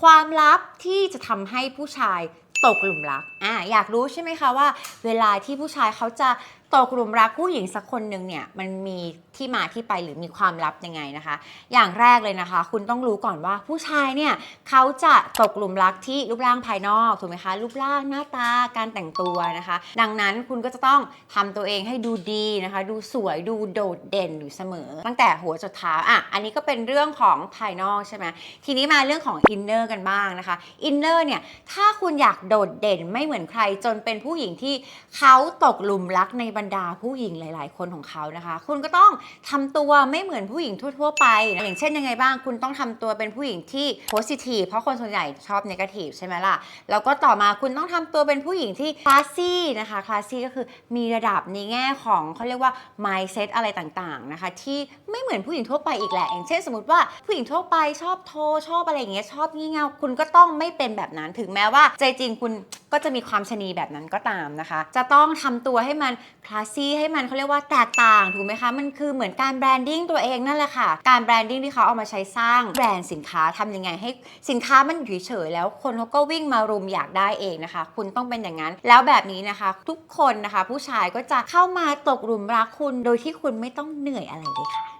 ความลับที่จะทำให้ผู้ชายตกหลุมรักอ่าอยากรู้ใช่ไหมคะว่า เวลาที่ผู้ชายเขาจะ ตกหลุมรักผู้หญิงสักคนหนึ่งเนี่ยมันมีที่มาที่ไปหรือมีความลับยังไงนะคะ อย่างแรกเลยนะคะ คุณต้องรู้ก่อนว่าผู้ชายเนี่ยเขาจะตกหลุมรักที่รูปร่างภายนอกถูกไหมคะรูปร่างหน้าตาการแต่งตัวนะคะ ดังนั้นคุณก็จะต้องทำตัวเองให้ดูดีนะคะ ดูสวยดูโดดเด่นอยู่เสมอ ตั้งแต่หัวจนเท้าอะอันนี้ก็เป็นเรื่องของภายนอกใช่ไหมทีนี้มาเรื่องของอินเนอร์กันบ้างนะคะอินเนอร์เนี่ยถ้าคุณอยากโดดเด่นไม่เหมือนใครจนเป็นผู้หญิงที่เขาตกหลุมรักในบรรดาผู้หญิงหลาย ๆ คนของเขานะคะ คุณก็ต้องทำตัวไม่เหมือนผู้หญิงทั่ว ๆ ไปนะอย่างเช่นยังไงบ้าง คุณต้องทำตัวเป็นผู้หญิงที่โพสิทีฟเพราะคนส่วนใหญ่ชอบเนกาทีฟใช่ไหมล่ะ แล้วก็ต่อมาคุณต้องทำตัวเป็นผู้หญิงที่คลาสซี่นะคะ คลาสซี่ก็คือมีระดับในแง่ของเขาเรียกว่า mindset อะไรต่าง ๆ นะคะ ที่ไม่เหมือนผู้หญิงทั่วไปอีกแหละ อย่างเช่นสมมติว่าผู้หญิงทั่วไปชอบโทรชอบอะไรอย่างเงี้ยชอบงี่เง่าคุณก็ต้องไม่เป็นแบบนั้น ถึงแม้ว่าใจจริงคุณ ก็จะมีความชะนีแบบนั้นก็ตามนะคะ จะต้องทำตัวให้มันคลาสซี่ให้มันเขาเรียกว่าแตกต่างถูกไหมคะ มันคือเหมือนการแบรนดิ้งตัวเองนั่นแหละค่ะ การแบรนดิ้งที่เขาเอามาใช้สร้างแบรนด์สินค้าทำยังไงให้สินค้ามันอยู่เฉยแล้วคนเขาก็วิ่งมารุมอยากได้เองนะคะ คุณต้องเป็นอย่างนั้น แล้วแบบนี้นะคะ ทุกคนนะคะ ผู้ชายก็จะเข้ามาตกหลุมรักคุณโดยที่คุณไม่ต้องเหนื่อยอะไรเลยค่ะ